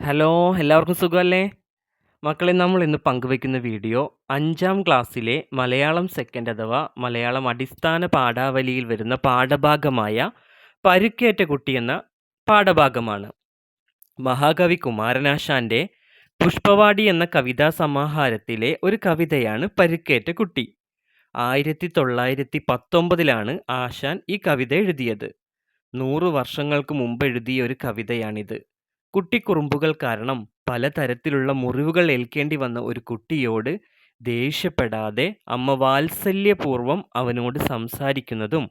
Hello എല്ലാവർക്കും സുഖമല്ലേ? മക്കളെ നമ്മൾ ഇന്ന് പങ്കുവയ്ക്കുന്ന വീഡിയോ അഞ്ചാം ക്ലാസ്സിലെ മലയാളം സെക്കൻഡ് അഥവാ മലയാളം അടിസ്ഥാന പാഠാവലിയിൽ വരുന്ന പാഠഭാഗമായ പരുക്കേറ്റ കുട്ടി എന്ന പാഠഭാഗമാണ്. മഹാകവി കുമാരനാശാന്റെ പുഷ്പവാടി എന്ന കവിതാ സമാഹാരത്തിലെ ഒരു കവിതയാണ് പരുക്കേറ്റ കുട്ടി. ആയിരത്തി തൊള്ളായിരത്തി പത്തൊമ്പതിലാണ് ആശാൻ ഈ കവിത എഴുതിയത്. നൂറ് വർഷങ്ങൾക്ക് മുമ്പ് എഴുതിയ ഒരു കവിതയാണിത്. കുട്ടിക്കുറുമ്പുകൾ കാരണം പലതരത്തിലുള്ള മുറിവുകൾ ഏൽക്കേണ്ടി വന്ന ഒരു കുട്ടിയോട് ദേഷ്യപ്പെടാതെ അമ്മ വാത്സല്യപൂർവം അവനോട് സംസാരിക്കുന്നതും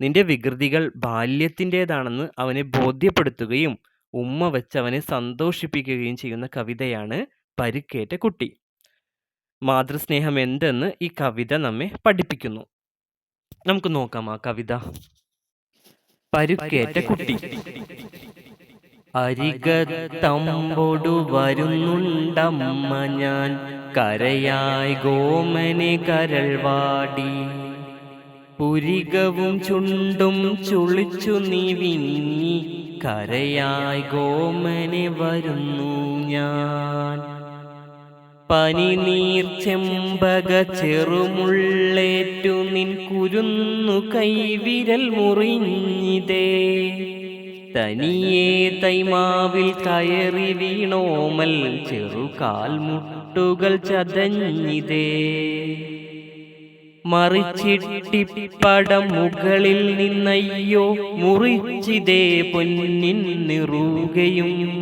നിന്റെ വികൃതികൾ ബാല്യത്തിന്റെതാണെന്ന് അവനെ ബോധ്യപ്പെടുത്തുകയും ഉമ്മ വെച്ച് അവനെ സന്തോഷിപ്പിക്കുകയും ചെയ്യുന്ന കവിതയാണ് പരുക്കേറ്റ കുട്ടി. മാതൃസ്നേഹം എന്തെന്ന് ഈ കവിത നമ്മെ പഠിപ്പിക്കുന്നു. നമുക്ക് നോക്കാം ആ കവിത. പരുക്കേറ്റ കുട്ടി. അരികത്തമ്പോടു വരുന്നുണ്ടമ്മ ഞാൻ. കരയായി ഗോമനെ കരൾവാടി. പുരികവും ചുണ്ടും ചുളിച്ചു നീ വിങ്ങി. കരയായി ഗോമനെ വരുന്നു ഞാൻ. പനിനീർ ചെമ്പക ചെറുമുള്ളേറ്റു നിൻ കുരുന്നു കൈവിരൽ മുറിഞ്ഞിതേ. തനിയെ തൈമാവിൽ കയറി വീണോമൽ ചെറുകാൽ മുട്ടുകൾ ചതഞ്ഞിതേ. മറിച്ചിട്ടിപ്പടം മുകളിൽ നിന്നയ്യോ മുറിച്ചിതേ പൊന്നിൻ നിറുകയും.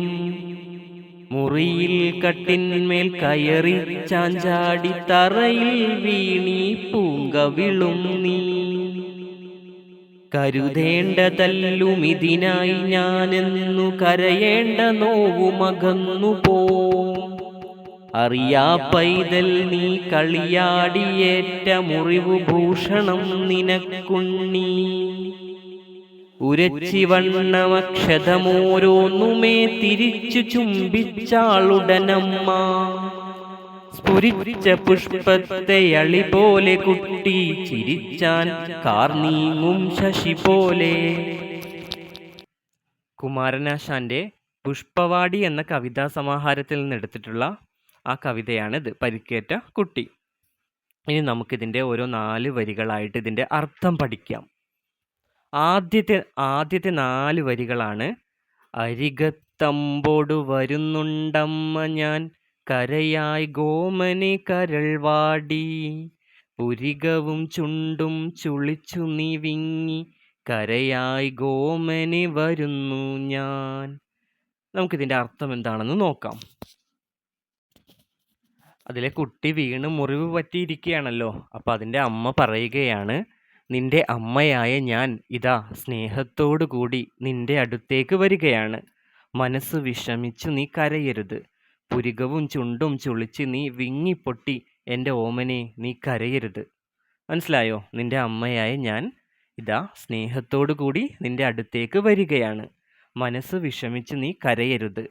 മുറിയിൽ കട്ടിന്മേൽ കയറി ചാഞ്ചാടി തറയിൽ വീണി പൂങ്കവിളും നീ. കരുതേണ്ടതല്ലും ഇതിനായി ഞാനെന്നു കരയേണ്ട നോവുമകന്നു പോ അറിയാ പൈതൽ നീ കളിയാടിയേറ്റ മുറിവു ഭൂഷണം നിനക്കുണ്ണി. ഉരച്ചി വണ്ണമക്ഷതമോരോന്നുമേ തിരിച്ചു ചുംബിച്ചാളുടനമ്മ. സ്ഫുരിച്ച പുഷ്പത്തെ അളി പോലെ കുട്ടി ചിരിച്ചാൻ കാർനീങ്ങും ശശി പോലെ. കുമാരനാശാന്റെ പുഷ്പവാടി എന്ന കവിതാ സമാഹാരത്തിൽ നിന്ന് എടുത്തിട്ടുള്ള ആ കവിതയാണിത് പരിക്കേറ്റ കുട്ടി. ഇനി നമുക്കിതിന്റെ ഓരോ നാല് വരികളായിട്ട് ഇതിന്റെ അർത്ഥം പഠിക്കാം. ആദ്യത്തെ ആദ്യത്തെ നാല് വരികളാണ് അരികത്തമ്പോടു വരുന്നുണ്ടമ്മ ഞാൻ കരയായി ഗോമനെ കരൾവാടി. പുരികവും ചുണ്ടും ചുളിച്ചു നീ വിങ്ങി കരയായി ഗോമനെ വരുന്നു ഞാൻ. നമുക്കിതിന്റെ അർത്ഥം എന്താണെന്ന് നോക്കാം. അതിലെ കുട്ടി വീണ് മുറിവ് പറ്റിയിരിക്കുകയാണല്ലോ. അപ്പോൾ അതിന്റെ അമ്മ പറയുകയാണ് നിന്റെ അമ്മയായ ഞാൻ ഇതാ സ്നേഹത്തോടു കൂടി നിന്റെ അടുത്തേക്ക് വരികയാണ്. മനസ്സ് വിഷമിച്ചു നീ കരയരുത്. പുരികവും ചുണ്ടും ചുളിച്ച് നീ വിങ്ങിപ്പൊട്ടി എന്റെ ഓമനെ നീ കരയരുത്. മനസ്സിലായോ? നിന്റെ അമ്മയായ ഞാൻ ഇതാ സ്നേഹത്തോടു കൂടി നിന്റെ അടുത്തേക്ക് വരികയാണ്. മനസ്സ് വിഷമിച്ച് നീ കരയരുത്.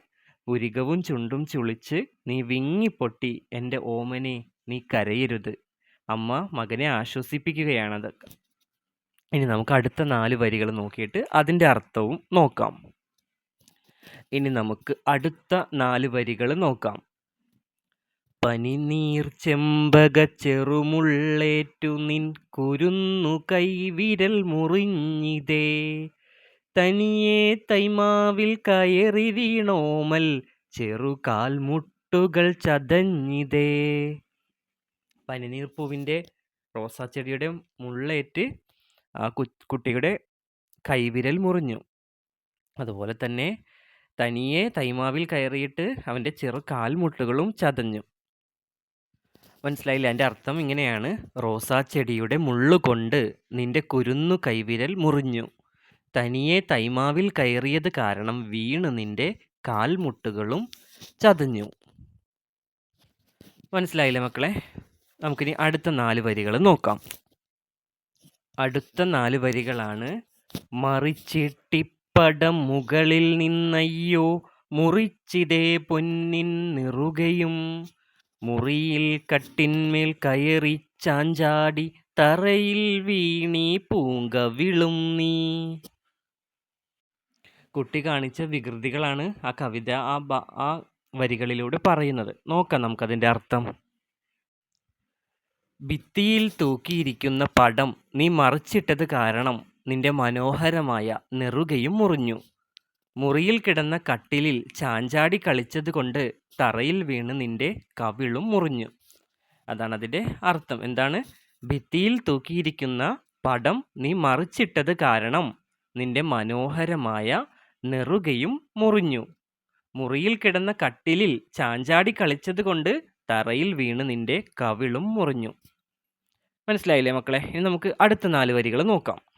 പുരികവും ചുണ്ടും ചുളിച്ച് നീ വിങ്ങിപ്പൊട്ടി എന്റെ ഓമനെ നീ കരയരുത്. അമ്മ മകനെ ആശ്വസിപ്പിക്കുകയാണത്. ഇനി നമുക്ക് അടുത്ത നാല് വരികൾ നോക്കിയിട്ട് അതിന്റെ അർത്ഥവും നോക്കാം. ഇനി നമുക്ക് അടുത്ത നാല് വരികൾ നോക്കാം. പനിനീർ ചെമ്പക ചെറുമുള്ളേറ്റു നിൻ കുരുന്നു കൈവിരൽ മുറിഞ്ഞിതേ. തനിയെ തൈമാവിൽ കയറി വീണോമൽ ചെറുകാൽ മുട്ടുകൾ ചതഞ്ഞിതേ. പനിനീർ പൂവിന്റെ റോസാച്ചെടിയുടെ മുള്ളേറ്റ് ആ കുട്ടിയുടെ കൈവിരൽ മുറിഞ്ഞു. അതുപോലെ തന്നെ തനിയെ തൈമാവിൽ കയറിയിട്ട് അവന്റെ ചെറു കാൽമുട്ടുകളും ചതഞ്ഞു. മനസ്സിലായില്ല? എന്റെ അർത്ഥം ഇങ്ങനെയാണ്. റോസാ ചെടിയുടെ മുള്ളുകൊണ്ട് നിന്റെ കുരുന്നു കൈവിരൽ മുറിഞ്ഞു. തനിയെ തൈമാവിൽ കയറിയത് കാരണം വീണ് നിന്റെ കാൽമുട്ടുകളും ചതഞ്ഞു. മനസ്സിലായില്ലേ മക്കളെ? നമുക്കിനി അടുത്ത നാല് വരികൾ നോക്കാം. അടുത്ത നാല് വരികളാണ് മറിച്ചിട്ടിപ്പടം മുകളിൽ നിന്നയ്യോ മുറിച്ചിതേ പൊന്നിൻ നിറുകയും. മുറിയിൽ കട്ടിന്മേൽ കയറി ചാഞ്ചാടി തറയിൽ വീണി പൂങ്കവിളും നീ. കുട്ടി കാണിച്ച വികൃതികളാണ് ആ കവിത ആ ആ വരികളിലൂടെ പറയുന്നത്. നോക്കാം നമുക്കതിന്റെ അർത്ഥം. ഭിത്തിയിൽ തൂക്കിയിരിക്കുന്ന പടം നീ മറിച്ചിട്ടത് കാരണം നിന്റെ മനോഹരമായ നെറുകയും മുറിഞ്ഞു. മുറിയിൽ കിടന്ന കട്ടിലിൽ ചാഞ്ചാടി കളിച്ചതുകൊണ്ട് തറയിൽ വീണ് നിന്റെ കവിളും മുറിഞ്ഞു. അതാണ് അതിന്റെ അർത്ഥം. എന്താണ്? ഭിത്തിയിൽ തൂക്കിയിരിക്കുന്ന പടം നീ മറിച്ചിട്ടത് കാരണം നിന്റെ മനോഹരമായ നെറുകയും മുറിഞ്ഞു. മുറിയിൽ കിടന്ന കട്ടിലിൽ ചാഞ്ചാടി കളിച്ചതുകൊണ്ട് തറയിൽ വീണ് നിന്റെ കവിളും മുറിഞ്ഞു. മനസ്സിലായില്ലേ മക്കളെ? ഇനി നമുക്ക് അടുത്ത നാല് വരികൾ നോക്കാം.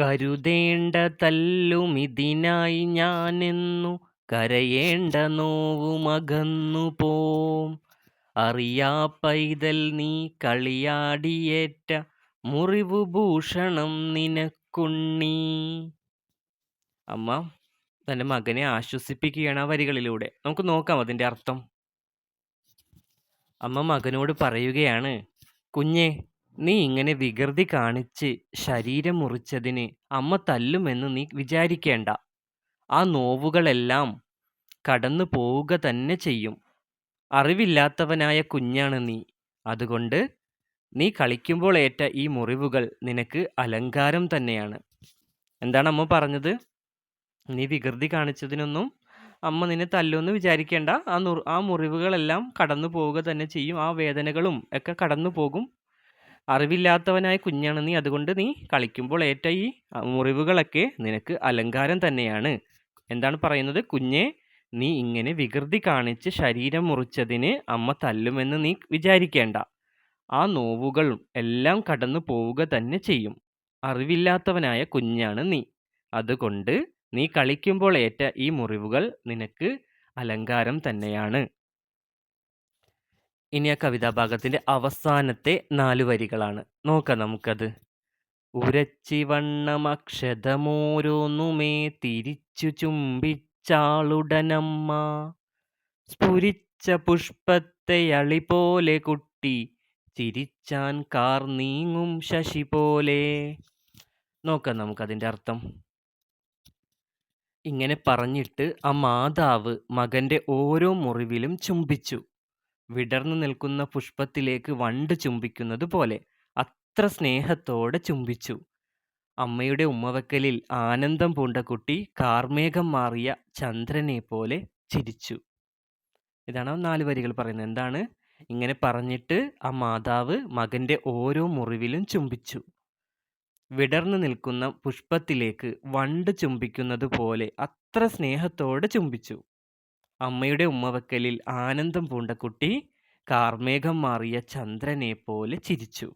കരുതേണ്ട തല്ലുമിതിനായി ഞാനെന്നു കരയേണ്ട നോവുമകന്നു പോം. അറിയാ പൈതൽ നീ കളിയാടിയേറ്റ മുറിവു ഭൂഷണം നിനക്കുണ്ണി. അമ്മ തന്റെ മകനെ ആശ്വസിപ്പിക്കുകയാണ് ആ വരികളിലൂടെ. നമുക്ക് നോക്കാം അതിന്റെ അർത്ഥം. അമ്മ മകനോട് പറയുകയാണ് കുഞ്ഞെ നീ ഇങ്ങനെ വികൃതി കാണിച്ച് ശരീരം മുറിച്ചതിന് അമ്മ തല്ലുമെന്ന് നീ വിചാരിക്കേണ്ട. ആ നോവുകളെല്ലാം കടന്നു പോവുക തന്നെ ചെയ്യും. അറിവില്ലാത്തവനായ കുഞ്ഞാണ് നീ. അതുകൊണ്ട് നീ കളിക്കുമ്പോൾ ഏറ്റ ഈ മുറിവുകൾ നിനക്ക് അലങ്കാരം തന്നെയാണ്. എന്താണ് അമ്മ പറഞ്ഞത്? നീ വികൃതി കാണിച്ചതിനൊന്നും അമ്മ നിന്നെ തല്ലുമെന്ന് വിചാരിക്കേണ്ട. ആ നുറു ആ മുറിവുകളെല്ലാം കടന്നു പോവുക തന്നെ ചെയ്യും. ആ വേദനകളും ഒക്കെ കടന്നു പോകും. അറിവില്ലാത്തവനായ കുഞ്ഞാണ് നീ. അതുകൊണ്ട് നീ കളിക്കുമ്പോൾ ഏറ്റ ഈ മുറിവുകളൊക്കെ നിനക്ക് അലങ്കാരം തന്നെയാണ്. എന്താണ് പറയുന്നത്? കുഞ്ഞെ നീ ഇങ്ങനെ വികൃതി കാണിച്ച് ശരീരം മുറിച്ചതിന് അമ്മ തല്ലുമെന്ന് നീ വിചാരിക്കേണ്ട. ആ നോവുകൾ എല്ലാം കടന്നു പോവുക തന്നെ ചെയ്യും. അറിവില്ലാത്തവനായ കുഞ്ഞാണ് നീ. അതുകൊണ്ട് നീ കളിക്കുമ്പോൾ ഏറ്റ ഈ മുറിവുകൾ നിനക്ക് അലങ്കാരം തന്നെയാണ്. ഇനി ആ കവിതാഭാഗത്തിന്റെ അവസാനത്തെ നാല് വരികളാണ്. നോക്കാം നമുക്കത്. ഉരച്ചി വണ്ണമക്ഷതമോരോന്നുമേ തിരിച്ചു ചുംബിച്ചാളുടനമ്മ. സ്ഫുരിച്ച പുഷ്പത്തെ അളി പോലെ കുട്ടി ചിരിച്ചാൻ കാർ നീങ്ങും ശശി പോലെ. നോക്കാം നമുക്കതിന്റെ അർത്ഥം. ഇങ്ങനെ പറഞ്ഞിട്ട് ആ മാതാവ് മകന്റെ ഓരോ മുറിവിലും ചുംബിച്ചു. വിടർന്നു നിൽക്കുന്ന പുഷ്പത്തിലേക്ക് വണ്ട് ചുംബിക്കുന്നത് പോലെ അത്ര സ്നേഹത്തോടെ ചുംബിച്ചു. അമ്മയുടെ ഉമ്മവക്കലിൽ ആനന്ദം പൂണ്ട കുട്ടി കാർമേഘം മാറിയ ചന്ദ്രനെ പോലെ ചിരിച്ചു. ഇതാണ് നാല് വരികൾ പറയുന്നത്. എന്താണ്? ഇങ്ങനെ പറഞ്ഞിട്ട് ആ മാതാവ് മകന്റെ ഓരോ മുറിവിലും ചുംബിച്ചു. വിടർന്നു നിൽക്കുന്ന പുഷ്പത്തിലേക്ക് വണ്ട് ചുംബിക്കുന്നത് പോലെ അത്ര സ്നേഹത്തോടെ ചുംബിച്ചു. അമ്മയുടെ ഉമ്മവക്കലിൽ ആനന്ദം പൂണ്ട കുട്ടി കാർമേഘം മാറിയ ചന്ദ്രനെ പോലെ ചിരിച്ചു.